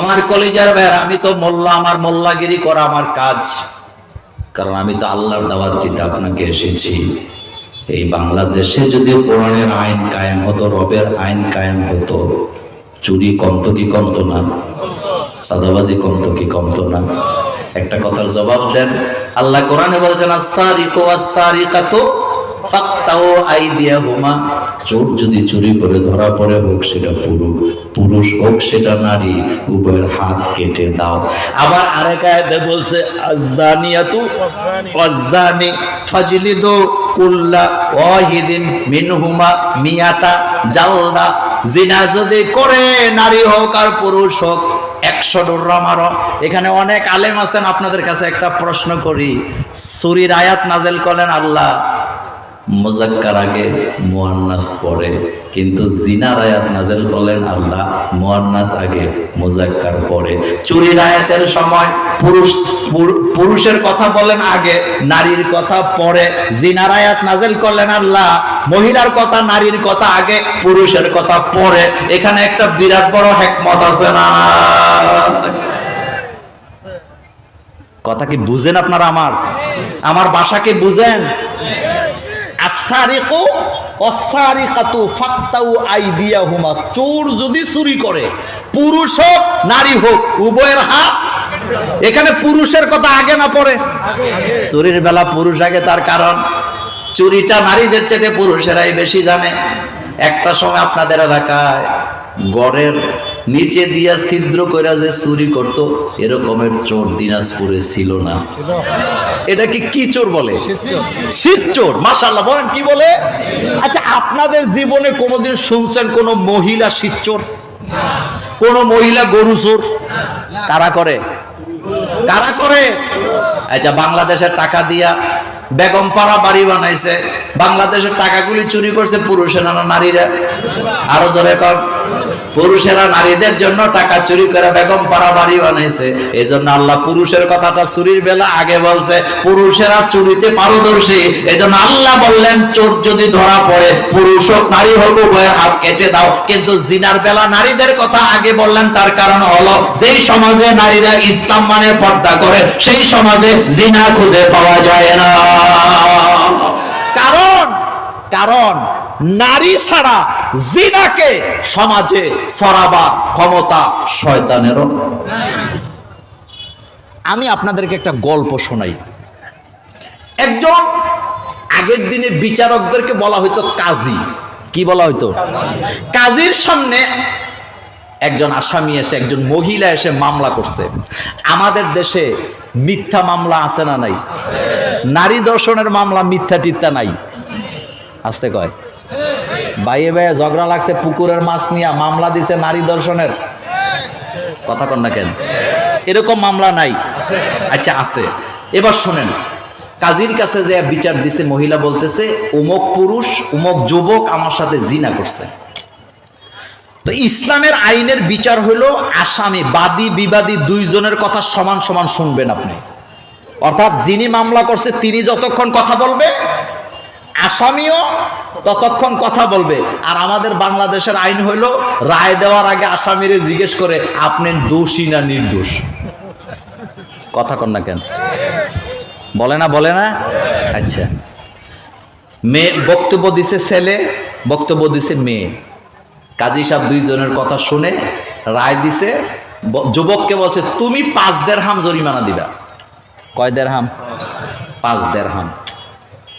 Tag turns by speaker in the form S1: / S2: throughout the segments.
S1: আমার কলেজের ভাইয়ের, আমি তো মোল্লা, আমার মোল্লাগিরি করা আমার কাজ। কারণ আমি তো আল্লাহর দাওয়াত দিতে আপনাকে এসেছি। এই বাংলাদেশে যদি কোরআনের আইন কায়েম হতো, রবের আইন কায়েম হতো, চুরি কমতো কি কমতো না? সাদাবাজি কমতো কি কমতো না? একটা কথার জবাব দেন, আল্লাহ কোরআনে বলছেন আসারিকু আসারিকাতু চোর যদি চুরি করে ধরা পড়ে হোক, সেটা পুরুষ। পুরুষ হোক, সেটা নারী। উভয়ের হাত কেটে দাও। আবার আরেক আয়াতে বলছে হোক আর পুরুষ হোক এখানে অনেক আলেম আছেন, আপনাদের কাছে একটা প্রশ্ন করি। সুরির আয়াত নাজেল করেন আল্লাহ। মুজাক্কার আগে মুয়ান্নাস পরে কিন্তু জিনার আয়াত নাজেল করলেন আল্লাহ, মুয়ান্নাস আগে মুজাক্কার পরে চুরির আয়াতের সময় পুরুষ পুরুষের কথা বলেন আগে, নারীর কথা পরে। জিনার আয়াত নাজেল করলেন আল্লাহ, মহিলার কথা, নারীর কথা আগে, পুরুষের কথা পরে। এখানে একটা বিরাট বড় হেকমত আছে না? কথা কি বুঝেন আপনারা আমার? আমার বাসাকে বুঝেন? আসারিকু অসারিকাতু ফাক্তাউ আইদিয়াহুমা। চোর যদি চুরি করে, পুরুষ হোক, নারী হোক, উভয়ের হাত, এখানে পুরুষের কথা আগে না পড়ে চুরির বেলা পুরুষ আগে, তার কারণ চুরিটা নারীদের চেয়ে পুরুষেরাই বেশি জানে। একটা সময় আপনাদের এলাকায় গড়ের নিচে দিয়া ছিদ্র কইরা যে চুরি করত, এরকমের চোর দিনাজপুরে ছিল না। এটা কি কি চোর বলে? শীত চোর। মাসাল্লাহ বলেন কি বলে? আচ্ছা আপনাদের জীবনে কোনোদিন শুনছেন কোন মহিলা শীত চোর? কোন মহিলা গরু চোর? কারা করে? কারা করে? আচ্ছা বাংলাদেশের টাকা দিয়া বেগম পাড়া বাড়ি বানাইছে। বাংলাদেশের টাকাগুলি চুরি করছে পুরুষেরা না নারীরা? আরও জোরে কর পুরুষেরা নারীদের জন্য টাকা চুরি করে বেগম পাড়া বাড়ি বানাইছে এই জন্য আল্লাহ পুরুষের কথাটা চুরির বেলা আগে বলছে, পুরুষেরা চুরিতে পারদর্শী। এই জন্য আল্লাহ বললেন, চোর যদি ধরা পড়ে, পুরুষ হোক, নারী হোক, উভয়ের হাত কেটে দাও। কিন্তু জিনার বেলা নারীদের কথা আগে বললেন, তার কারণ হলো, যেই সমাজে নারীরা ইসলাম মানে পর্দা করে, সেই সমাজে জিনা খুঁজে পাওয়া যায় না। কারণ কারণ, নারী ছাড়া জিনাকে সমাজে সরাবা ক্ষমতা শয়তানেরও আমি আপনাদেরকে একটা গল্প শোনাই। একজন আগের দিনে বিচারকদেরকে বলা হইতো কাজী। কি বলা হইতো? কাজীর সামনে একজন আসামি এসে, একজন মহিলা এসে মামলা করছে। আমাদের দেশে মিথ্যা মামলা আছে না নাই? নারী দর্শনের মামলা মিথ্যা টিত্যা নাই। আসতে কয়। বাইয়ে বাইয়ে ঝগড়া লাগছে, পুকুরের মাছ নিয়ে মামলা দিছে নারী দর্শনের। কথা কন না কেন? এরকম মামলা নাই। আচ্ছা আছে। এবার শোনেন, কাজীর কাছে যে বিচার দিছে, মহিলা বলতেছে, উমক পুরুষ, উমক যুবক আমার সাথে জিনা করছে। তো ইসলামের আইনের বিচার হলো আসামি, বাদী, বিবাদী দুইজনের কথা সমান সমান শুনবেন আপনি। অর্থাৎ যিনি মামলা করছে, তিনি যতক্ষণ কথা বলবে আসামিও ততক্ষণ কথা বলবে। আর আমাদের বাংলাদেশের আইন হইল, রায় দেওয়ার আগে আসামিরে জিজ্ঞেস করে, আপনি দোষী না নির্দোষ? কথা কন না কেন? বলে না বলে না? আচ্ছা। মেয়ে বক্তব্য দিছে ছেলে, বক্তব্য দিছে মেয়ে। কাজী সাহেব দুইজনের কথা শুনে রায় দিছে যুবককে বলছে, তুমি পাঁচ দের হাম জরিমানা দিবা। কয় দের হাম পাঁচ দের হাম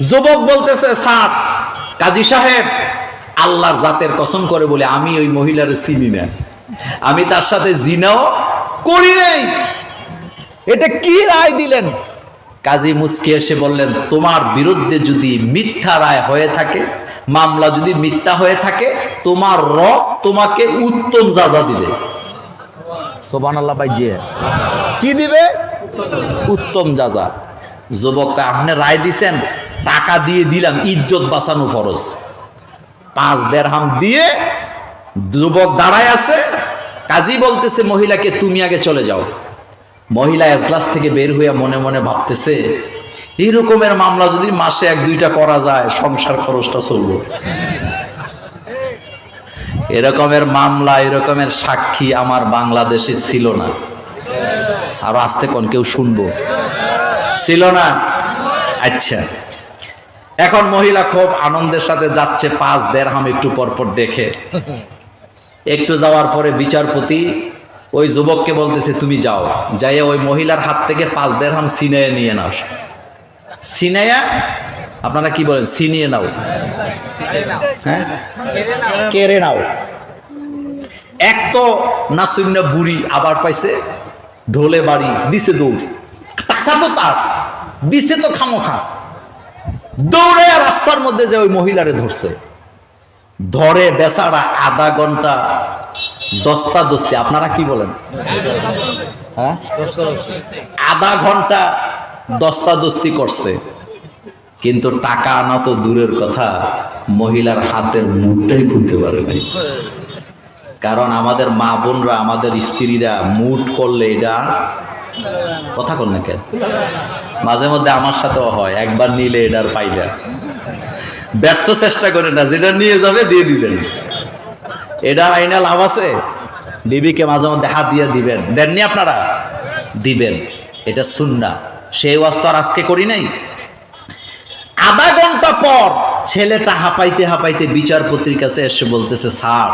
S1: যুবক বলতেছে, স্যার, কাজী সাহেব, আল্লাহর জাতের কসম করে বলে আমি ওই মহিলার চিনি না। আমি তার সাথে জিনাও করি নাই। এটা কি রায় দিলেন? কাজী মুস্কি এসে বললেন, তোমার বিরুদ্ধে যদি মিথ্যা রায় হয়ে থাকে, মামলা যদি মিথ্যা হয়ে থাকে, তোমার রব তোমাকে উত্তম যাজা দিবে। সোবান ভাই, যে। কি দিবে? উত্তম যাজা যুবককে, আপনি রায় দিছেন? টাকা দিয়ে দিলাম, ইজ্জত বাঁচানো ফরজ। পাঁচ দেড়হাম দিয়ে যুবক দাঁড়ায় আছে, কাজী বলতেছে, মহিলাকে তুমি আগে চলে যাও। মহিলা এজলাস থেকে বের হইয়া মনে মনে ভাবতেছে এই রকমের মামলা যদি মাসে এক, দুইটা করা যায়, সংসার খরচটা চলবো। এরকমের মামলা, এরকমের সাক্ষী আমার বাংলাদেশে ছিল না। আর আসতে কোন কেউ শুনব? ছিল না? আচ্ছা। এখন মহিলা খুব আনন্দের সাথে যাচ্ছে, পাঁচ দেড় হাম একটু পরপর দেখে। একটু যাওয়ার পরে বিচারপতি ওই যুবককে বলতেছে, তুমি যাও। যাইয়ে ওই মহিলার হাত থেকে পাঁচ দেড় হাম সিনাইয়া নিয়ে নাও। সিনাইয়া আপনারা কি বলেন? সিনিয়ে নাও। হ্যাঁ? কেড়ে নাও। এক তো নাসুন্য বুড়ি আবার পাইছে, ঢোলে বাড়ি, দিছে দৌড়। টাকা তো তার, দিছে তো খামোখা। দৌড়ে রাস্তার মধ্যে যে ওই মহিলারে ধরছে, ধরে বেচারা আধা ঘণ্টা দস্তা দস্তি, আপনারা কি বলেন? হ্যাঁ? আধা ঘণ্টা দস্তা দস্তি করছে। কিন্তু টাকা আনা তো দূরের কথা, মহিলার হাতের মুঠটাই খুলতে পারে নাই। কারণ আমাদের মা বোনরা, আমাদের স্ত্রীরা মুঠ করলে এটা কথা কর না কেন? মাঝে মধ্যে আমার সাথেও হয়, একবার নিলে এটার পাইলে ব্যর্থ চেষ্টা করে না, যেটা নিয়ে যাবে দিয়ে দিবেন। এটার আইনা লাভ আছে? বিবিকে মাঝে মধ্যে হাত দিয়ে দিবেন। দেননি আপনারা? দিবেন। এটা শুননা সেই ওয়াজ তো আর আজকে করি নাই। আধা ঘণ্টা পর ছেলেটা হাঁপাইতে হাঁপাইতে বিচারপতির কাছে এসে বলতেছে, স্যার,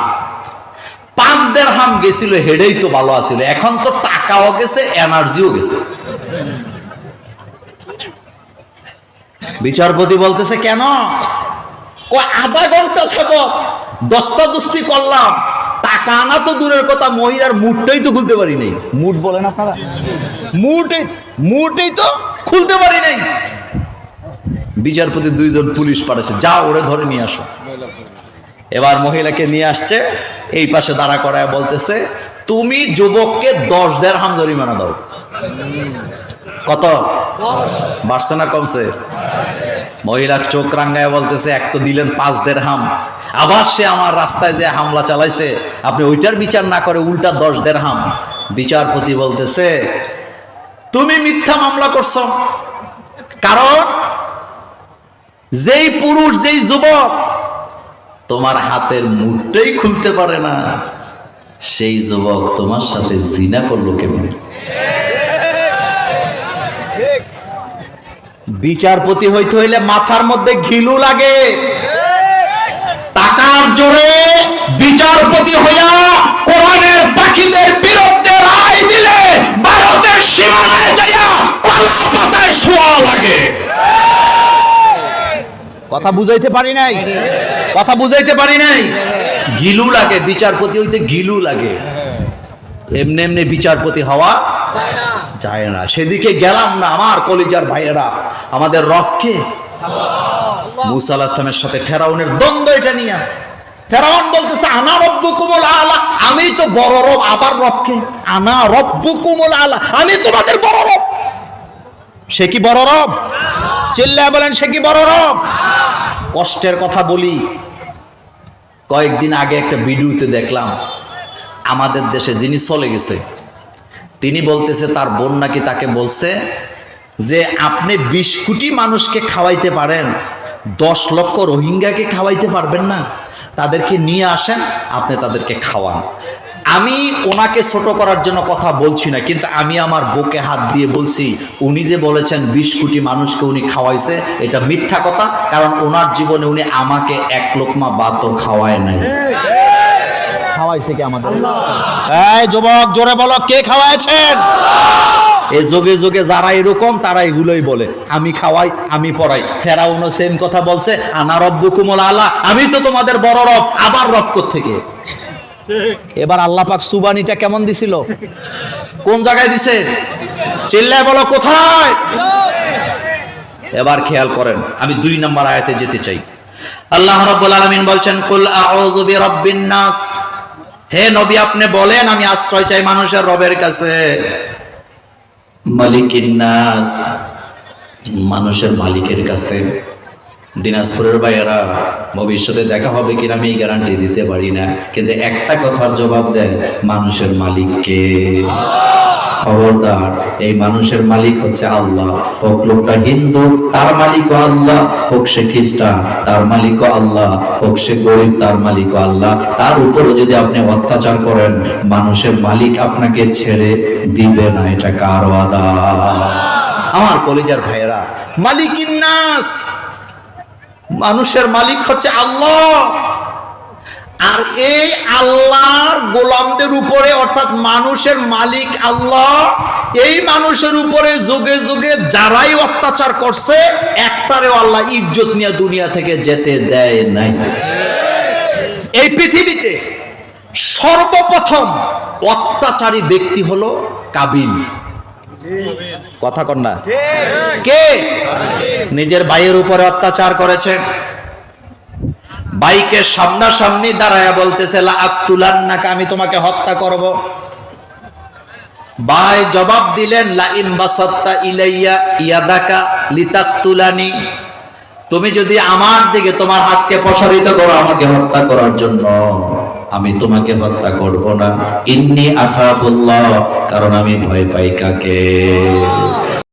S1: পাঁচ দেড় হাম গেছিল, হেডেই তো ভালো আছিল। এখন তো টাকাও গেছে এনার্জিও গেছে। বিচারপতি বলতেছে, কেন? আধা ঘণ্টা ছাব দস্তা দস্তি করলাম। টাকা আনা তো দূরের কথা, মহিলার মুডটাই তো খুলতে পারি নাই। মুড বলেন আপনারা? মুডই মুডই তো খুলতে পারি নাই। বিচারপতি দুইজন পুলিশ পাঠাচ্ছে যা ওরে ধরে নিয়ে আসো। এবার মহিলাকে নিয়ে আসছে, এই পাশে দাঁড়া করায় বলতেছে, তুমি যুবককে দশ দেড় হাম জরিমানা দাও। কত? বাড়ছে না কমছে? মহিলা চোখ রাঙ্গায় বলতেছে এক তো দিলেন পাঁচ দেড় হাম আবার সে আমার রাস্তায় যে হামলা চালাইছে আপনি ওইটার বিচার না করে উল্টা দশ দেড় হাম বিচারপতি বলতেছে তুমি মিথ্যা মামলা করছ। কারণ যেই পুরুষ যেই যুবক তোমার হাতের মুঠটাই খুলতে পারে না সেই যুবক তোমার সাথে জিনা করল কেমন? বিচারপতি হইতে হইলে মাথার মধ্যে ঘিলু লাগে। টাকার জোরে বিচারপতি হইয়া কোরআনের পাখিদের বিরুদ্ধে রায় দিলে ভারতের সীমানায় যাইয়া পাতায় শোয়া লাগে। কথা বুঝাইতে পারি নাই? কথা বুঝাইতে পারি নাই? গিলু লাগে, বিচারপতি হইতে গিলু লাগে। এমনি এমনি বিচারপতি হওয়া না। সেদিকে গেলাম না আমার কলিজার ভাইয়েরা। আমাদের রবকে? মুসা ইসলামের সাথে ফেরাউনের দ্বন্দ্ব এটা নিয়ে। ফেরাউন বলতেছে আনা রব্বু কুমল আলা। আমি তো বড় রব আবার রবকে? আনা রব্বু কুমল আলা। আমি তোমাদের বড় রব। সে কি বড় রব? চিল্লায় বলেন সে কি বড় রব? কষ্টের কথা বলি। কয়েকদিন আগে একটা ভিডিওতে দেখলাম আমাদের দেশে যিনি চলে গেছে তিনি বলতেছে, তার বোন নাকি তাকে বলছে যে, আপনি বিশ কোটি মানুষকে খাওয়াইতে পারেন, দশ লক্ষ রোহিঙ্গাকে খাওয়াইতে পারবেন না, তাদেরকে নিয়ে আসেন, আপনি তাদেরকে খাওয়ান। আমি ওনাকে ছোট করার জন্য কথা বলছি না, কিন্তু আমি আমার বুকে হাত দিয়ে বলছি, উনি যে বলেছেন বিশ কোটি মানুষকে উনি খাওয়াইছে, এটা মিথ্যা কথা, কারণ ওনার জীবনে উনি আমাকে এক লোকমা বাতও খাওয়ায় নাই। খাওয়াইছে কি আমাদের? এই যুবক জোরে বলো কে খাওয়াইছেন এই যোগে যোগে যারা এরকম তারা এগুলোই বলে আমি খাওয়াই আমি পড়াই। ফেরাউনও সেম কথা বলছে আনা রব্বু কুমল আল্লাহ আমি তো তোমাদের বড় রব আবার রব থেকে এবার আল্লাহ পাক সুবানিটা কেমন দিছিল? কোন জায়গায় দিছে? চিল্লায় বলো কোথায়? এবার খেয়াল করেন আমি দুই নম্বর আয়াতে যেতে চাই। আল্লাহ রাব্বুল আলামিন বলছেন কুল আউযু বিরাব্বিন নাস। হে নবী, আপনি বলেন, আমি আশ্রয় চাই মানুষের রবের কাছে। মালিকিন নাস, মানুষের মালিকের কাছে। দিনাজপুরের ভাইয়েরা, ভবিষ্যতে দেখা হবে কিনা আমি এই গ্যারান্টি দিতে পারি না। কিন্তু একটা কথার জবাব দেন, মানুষের মালিককে। খবরদার। এই মানুষের মালিক হচ্ছে আল্লাহ। হোক লোকটা হিন্দু, তার মালিকও আল্লাহ। হোক সে খ্রিস্টান, তার মালিকও আল্লাহ। হোক সে গরিব, তার মালিকও আল্লাহ। তার উপরে যদি আপনি অত্যাচার করেন, মানুষের মালিক আপনাকে ছেড়ে দিবে না। এটা কার ওয়াদা আমার কলিজার ভাইয়েরা, মালিকিন নাস। মানুষের মালিক হচ্ছে আল্লাহ। আর এই আল্লাহর গোলামদের উপরে অর্থাৎ মানুষের মালিক আল্লাহ এই মানুষের উপরে যুগে যুগে যারাই অত্যাচার করছে একটারেও আল্লাহ ইজ্জত নিয়ে দুনিয়া থেকে যেতে দেয় নাই। এই পৃথিবীতে সর্বপ্রথম অত্যাচারী ব্যক্তি হলো কাবিল। কথা কন না। কে? নিজের ভাইয়ের উপরে অত্যাচার করেছে। বাইকে সামনাসামনি দাঁড়ায় বলতেছে, লা আক্তুলান্নাকা, আমি তোমাকে হত্যা করব। ভাই জবাব দিলেন, লা ইন বাসাত্তা ইলাইয়া ইয়াদাকা লিতাক্তুলানি। তুমি যদি আমার দিকে তোমার হাতকে প্রসারিত করো আমাকে হত্যা করার জন্য, আমি তোমাকে হত্যা করব না। ইন্নি আখাফুল্লাহ, কারণ আমি ভয় পাই কাকে?